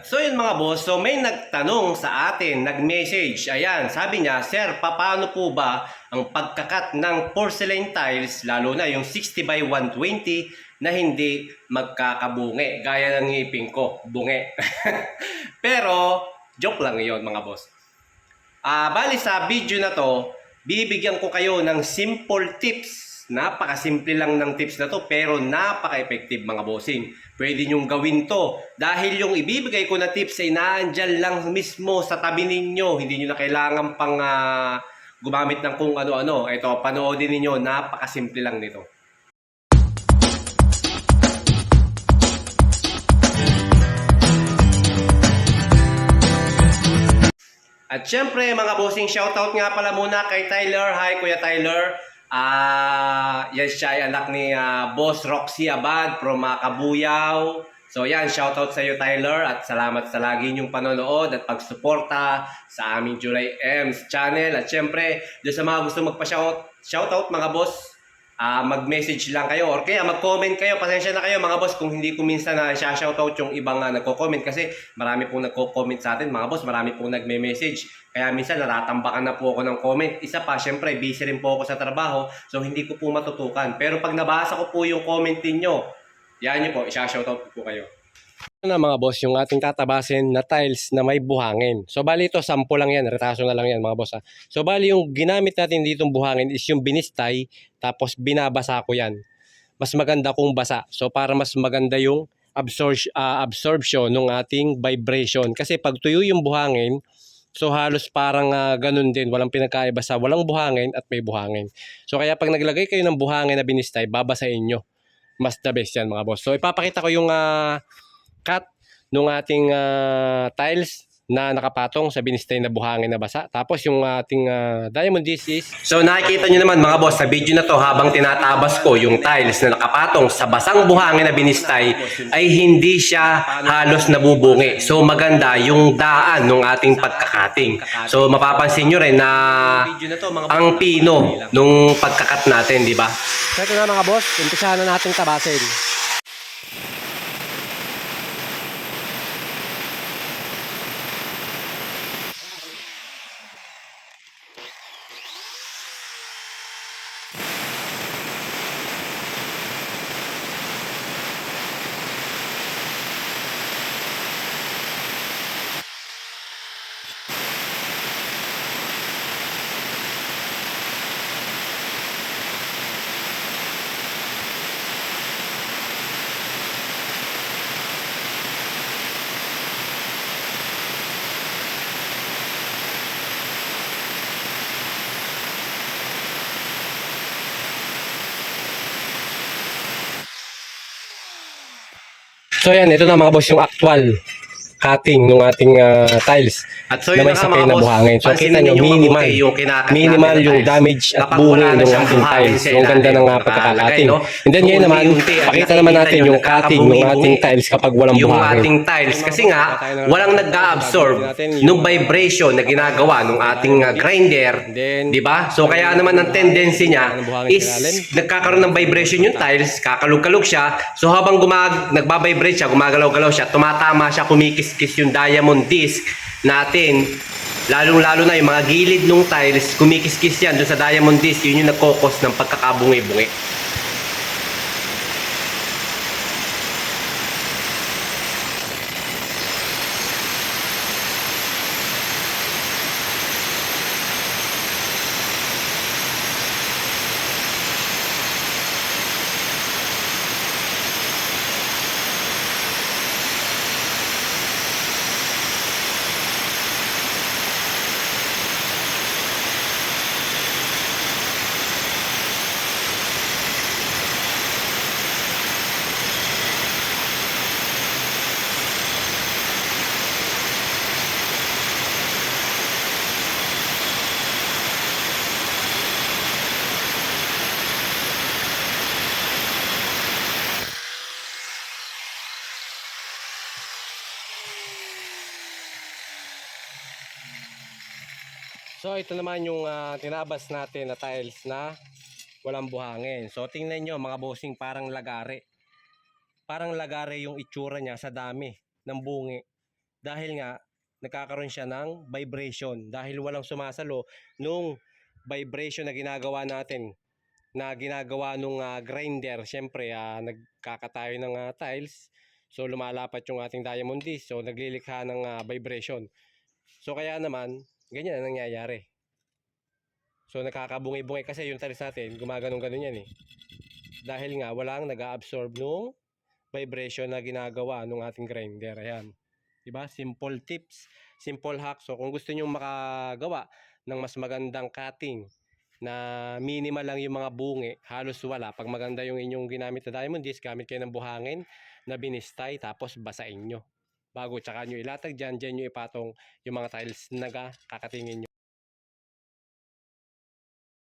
So yun mga boss, so may nagtanong sa atin, nag-message. Ayan, sabi niya, Sir, paano po ba ang pagkakat ng porcelain tiles, lalo na yung 60 by 120 na hindi magkakabunge, gaya ng ngipin ko, bunge. Pero, joke lang yon mga boss. Ah, bali sa video na to, bibigyan ko kayo ng simple tips. Napakasimple lang ng tips na to pero napaka-effective mga bossing. Pwede nyong gawin to dahil yung ibibigay ko na tips ay naandyan lang mismo sa tabi ninyo. Hindi nyo na kailangan pang ah, gumamit ng kung ano-ano. Ito, panoodin ninyo. Napakasimple lang nito. At syempre mga bossing, shoutout nga pala muna kay Tyler. Hi Kuya Tyler. Ah, yan siya ay anak ni ah, Boss Roxy Abad from uh, Kabuyaw. So yan, shoutout sa iyo Tyler at salamat sa lagi niyong panonood at pagsuporta sa aming July M's channel. At syempre, doon sa mga gusto magpa-shout shoutout mga boss, ah mag-message lang kayo or kaya mag-comment kayo. Pasensya na kayo mga boss kung hindi ko minsan na shoutout yung ibang uh, nagko-comment kasi marami pong nagko-comment sa atin mga boss, marami pong nagme-message. Kaya minsan natatambakan na po ako ng comment. Isa pa, syempre busy rin po ako sa trabaho so hindi ko po matutukan. Pero pag nabasa ko po yung comment ninyo, yan nyo po, isa-shoutout ko po kayo. Ito na mga boss, yung ating tatabasin na tiles na may buhangin. So bali ito, sampo lang yan, retaso na lang yan mga boss ha. So bali yung ginamit natin ditong buhangin is yung binistay, tapos binabasa ko yan. Mas maganda kung basa. So para mas maganda yung absorb, ah, absorption ng ating vibration. Kasi pag tuyo yung buhangin, so halos parang ah, ganun din, walang pinagkaiba sa walang buhangin at may buhangin. So kaya pag naglagay kayo ng buhangin na binistay, babasahin nyo. Mas the best yan mga boss. So ipapakita ko yung ah, cut ng ating ah, tiles na nakapatong sa binistay na buhangin na basa. Tapos yung ating ah, diamond disc is... So nakikita nyo naman mga boss sa video na to habang tinatabas ko yung tiles na nakapatong sa basang buhangin na binistay ay hindi siya halos nabubungi. So maganda yung daan ng ating pagkakating. So mapapansin nyo rin na ang pino nung pagkakat natin, di ba? So ito na mga boss, umpisahan na natin tabasin. So yan, ito na mga boss yung actual cutting ng ating ah, tiles At so na may mga na buhangin. So kita nyo, minimal. yung Minimal yung damage at na ng ating tiles. Yung ganda ng uh, nakalagay, pagkakakating. no? And then ngayon naman, pakita naman natin yung cutting ng ating tiles kapag walang yung buhangin. ating tiles kasi nga walang nag-absorb nung vibration na ginagawa nung ating uh, grinder di ba so kaya naman ang tendency niya Ng is nagkakaroon ng vibration yung tiles kakalog-kalog siya so habang gumag nagba-vibrate siya gumagalaw-galaw siya tumatama siya kumikis-kis yung diamond disc natin. Lalong-lalo na yung mga gilid ng tiles kumikis-kis yan doon sa diamond disc. Yun yung nagkokos ng pagkakabungi-bungi So ito naman yung ah, tinabas natin na tiles na walang buhangin. So tingnan nyo mga bossing parang lagare. Parang lagare yung itsura niya sa dami ng bungi. dahil nga nagkakaroon siya ng vibration dahil walang sumasalo nung vibration na ginagawa natin na ginagawa nung ah, grinder syempre ah, nagkakatayo ng ah, tiles so lumalapat yung ating diamond disc so naglilikha ng ah, vibration so kaya naman ganyan ang nangyayari so nakakabungi-bungi kasi yung tiles natin gumaganong-ganon yan eh dahil nga walang nag-absorb nung vibration na ginagawa nung ating grinder ayan Diba? Simple tips, simple hack. So kung gusto niyo makagawa ng mas magandang cutting na minimal lang yung mga bungi, halos wala. Pag maganda yung inyong ginamit na diamond disc, gamit kayo ng buhangin na binistay, tapos basain nyo. Bago tsaka nyo ilatag dyan, dyan nyo ipatong yung mga tiles na kakatingin nyo.